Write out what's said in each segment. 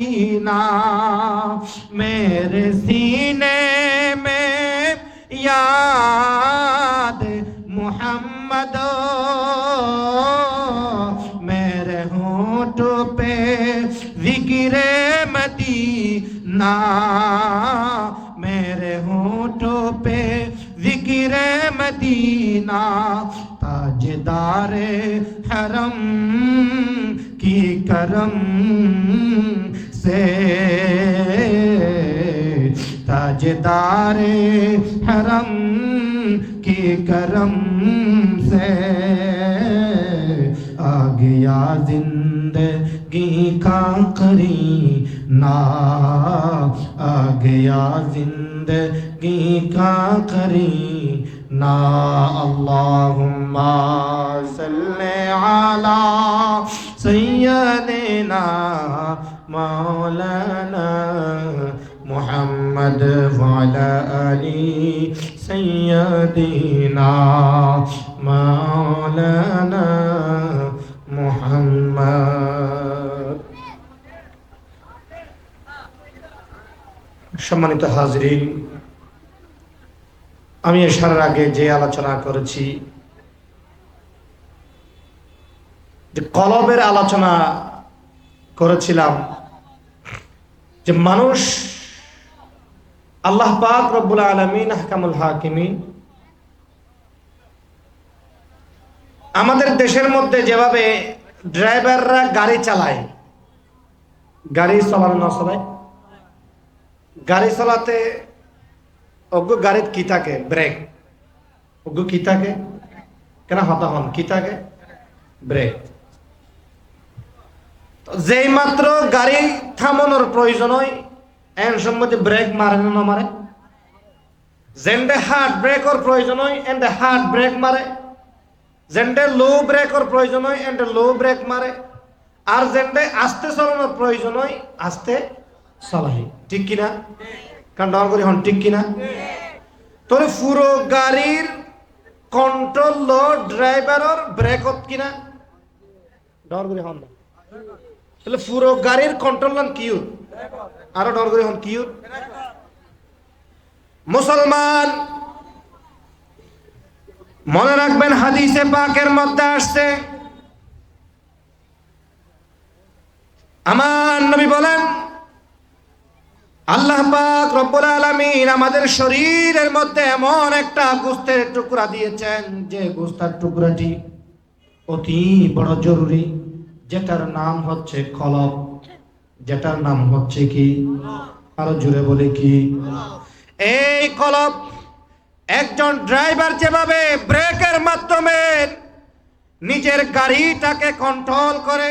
सीना मेरे सीने में याद मोहम्मद, मेरे होठों पे ज़िक्र मदीना, मेरे होठों पे ज़िक्र मदीना, ताजदार हरम की करम تاجدار حرم کی کرم سے آ گیا زندگی کا کری نا آ گیا زندگی کا کرینا اللہم صلی علی سیدنا مولانا محمد وعلى آل سيدنا مولانا محمد সম্মানিত হাজরিন আমি এসার আগে যে আলোচনা করেছি যে কলবের আলোচনা করেছিলাম যে মানুষ আল্লাহ পাক রব্বুল আলমিন হাকামুল হাকিমিন আমাদের দেশের মধ্যে যেভাবে ড্রাইভাররা গাড়ি চালায়, গাড়ি চালানো না চালায়, গাড়ি চালাতে অজ্ঞ গাড়িত কি থাকে? ব্রেক। অজ্ঞ কি থাকে? কেন হতা হন? কি থাকে? ব্রেক। যেই মাত্র গাড়ি থামানোর প্রয়োজন হয় এন সম্মতি ব্রেক মারে না মারে? যেন্ডে হার্ট ব্রেকর প্রয়োজন হয় এন্ডে হার্ট ব্রেক মারে। যেন্ডে লো ব্রেকর প্রয়োজন হয় এন্ডে লো ব্রেক মারে। আর যেন্ডে আস্তে চালানোর প্রয়োজন হয়, আস্তে চালাই ঠিক কিনা কারণ ডর করি হন ঠিক কিনা তোর পুরো গাড়ির কন্ট্রোল লো ড্রাইভারর ব্রেকত কিনা ডর করি হন তাহলে পুরো গাড়ির কন্ট্রোল লন কিউ আরও ডর করে হন কিউ মুসলমান, মনে রাখবেন হাদিসে পাকের মধ্যে আসছে। আমার নবী বলেন, আল্লাহ পাক রব্বুল আলামিন আমাদের শরীরের মধ্যে এমন একটা গোস্তের টুকরা দিয়েছেন যে গোস্তার টুকরাটি অতি বড় জরুরি, যেটার নাম হচ্ছে কলব যেটার নাম হচ্ছে কি? আরও জুড়ে বলে কি? এই কলব একজন ড্রাইভার যেভাবে ব্রেকের মাধ্যমে নিজের গাড়িটাকে কন্ট্রোল করে,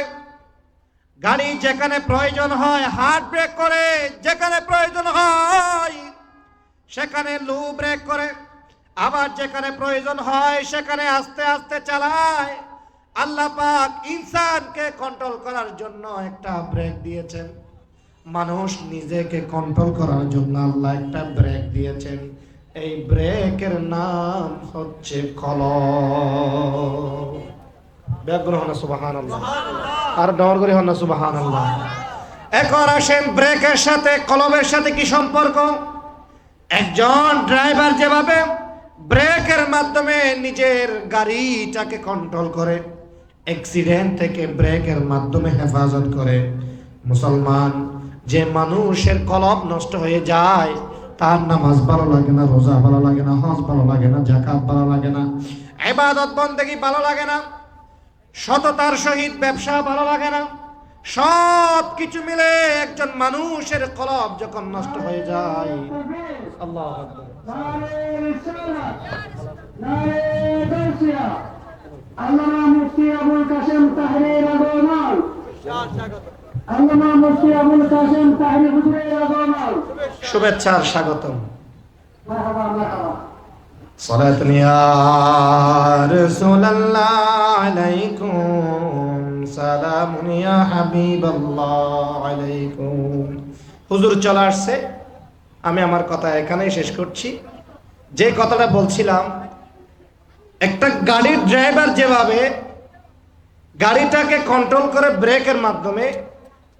গাড়ি যেখানে প্রয়োজন হয় হার্ড ব্রেক করে, যেখানে প্রয়োজন হয় সেখানে লো ব্রেক করে, আবার যেখানে প্রয়োজন হয় সেখানে আস্তে আস্তে চালায়। আল্লাহ পাক ইনসানকে কন্ট্রোল করার জন্য একটা ব্রেক দিয়েছেন। মানুষ নিজেকে কন্ট্রোল করার জন্য আল্লাহ একটা ব্রেক দিয়েছেন। এই ব্রেকের নাম হচ্ছে কল ব্যাগ্রহ না সুবাহান আল্লাহ আর ডর করে হন সুবাহান আল্লাহ এখন আসেন ব্রেকের সাথে কলমের সাথে কি সম্পর্ক? একজন ড্রাইভার যেভাবে ব্রেকের মাধ্যমে নিজের গাড়িটাকে কন্ট্রোল করে অ্যাক্সিডেন্ট থেকে ব্রেকের মাধ্যমে হেফাজত করে। মুসলমান, যে মানুষের কলব নষ্ট হয়ে যায়, তার নামাজ ভালো লাগে না, রোজা ভালো লাগে না, হজ ভালো লাগে না জাকাত ভালো লাগে না এবাদত বন্দেগি ভালো লাগে না, সততার সহিত ব্যবসা ভালো লাগে না সব কিছু মিলে একজন মানুষের কলব যখন নষ্ট হয়ে যায়, আল্লাহ আল্লামা আল্লামা মুফতি আবুল কাসেম তাহরির হুজুরের আগরওয়াল শুভেচ্ছার স্বাগতম মারহাবা মারহাবা صلاة يا رسول الله عليكم سلام يا حبيب الله عليكم হুজুর চলে আসছে আমি আমার কথা এখানেই শেষ করছি যে কথাটা বলছিলাম একটা গাড়ির ড্রাইভার যেভাবে গাড়িটাকে কন্ট্রোল করে ব্রেকের মাধ্যমে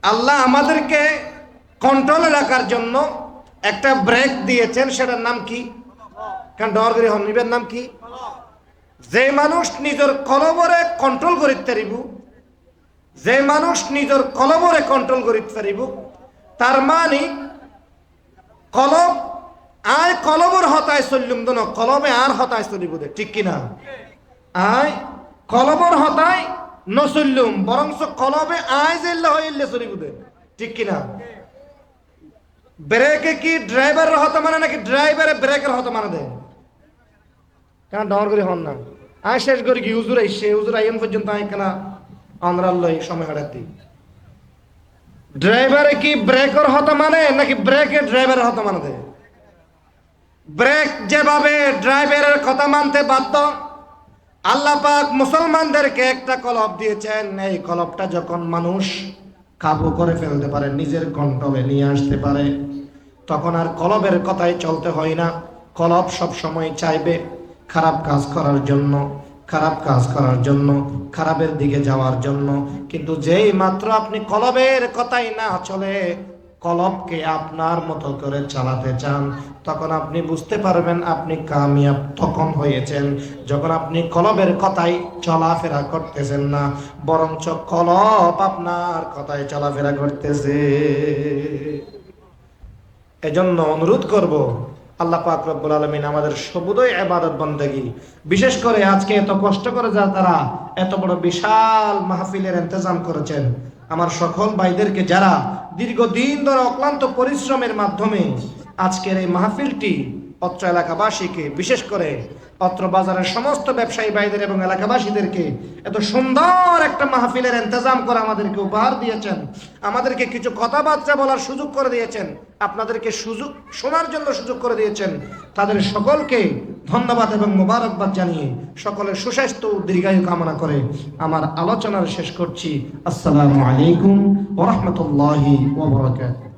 আল্লাহ আমাদেরকে কন্ট্রোলে রাখার জন্য একটা ব্রেক দিয়েছেন, সেটার নাম কি? কারণ ডরগরি হনিবের নাম কি? যে মানুষ নিজের কলবরে কন্ট্রোল করিতে পারিব, যে মানুষ নিজের কলবরে কন্ট্রোল করিতে পারিব, তার মানে কলব আয় কলবর হতায় চললুম দন, কলবে আর হতায় চলিব দে ঠিক কিনা? আয় কলবর হতায় নচললুম বরঞ্চ কলবে আয় জেল্লা হইলে চলিব দে। ঠিক কিনা? ব্রেকে কি ড্রাইভারের হতা মানে নাকি ড্রাইভারে ব্রেকের হতা মানে দেয় কেন ডর করে হন না? আয় শেষ করে কি হুজুর আইসে, হুজুর আইন পর্যন্ত আয় কেনা লই সময় হারাতি ড্রাইভারে কি ব্রেকের হতা মানে নাকি ব্রেকে ড্রাইভারের হতা মানে দেয় ব্রেক যেভাবে ড্রাইভারের কথা মানতে বাধ্য আল্লাহ পাক মুসলমানদেরকে একটা কলব দিয়েছেন, এই কলবটা যখন মানুষ কাবু করে ফেলতে পারে, নিজের কন্ট্রোলে নিয়ে আসতে পারে, তখন আর কলবের কথাই চলতে হয় না। কলব সব সময় চাইবে খারাপ কাজ করার জন্য, খারাপ কাজ করার জন্য, খারাপের দিকে যাওয়ার জন্য। কিন্তু যেই মাত্র আপনি কলবের কথাই না চলে কলবকে আপনার মতো করে চালাতে চান, তখন আপনি বুঝতে পারবেন আপনি কামিয়াব তখন হয়েছেন। যখন আপনি কলবের কথাই চলাফেরা করতেছেন না, বরঞ্চ কলব আপনার কথাই চলাফেরা করতেছে। এজন্য অনুরোধ করব, আল্লাহ পাক রব্বুল আলমিন আমাদের সবুদয় এবাদত বন্দেগি, বিশেষ করে আজকে এত কষ্ট করে যা তারা এত বড় বিশাল মাহফিলের ইন্তজাম করেছেন আমার সকল ভাইদেরকে যারা দীর্ঘদিন ধরে অক্লান্ত পরিশ্রমের মাধ্যমে আজকের এই মাহফিলটি অত্র এলাকাবাসীকে, বিশেষ করে অত্র বাজারের সমস্ত ব্যবসায়ী ভাইদের এবং এলাকাবাসীদেরকে এত সুন্দর একটা মাহফিলের ইন্তজাম করে আমাদেরকে উপহার দিয়েছেন, আমাদেরকে কিছু কথাবার্তা বলার সুযোগ করে দিয়েছেন, আপনাদেরকে সুযোগ, শোনার জন্য সুযোগ করে দিয়েছেন, তাদের সকলকে ধন্যবাদ এবং মোবারকবাদ জানিয়ে সকলের সুস্বাস্থ্য দীর্ঘায়ু কামনা করে আমার আলোচনার শেষ করছি। আসসালামু আলাইকুম ওরহমতুল্লাহি ওবরাকাতুহু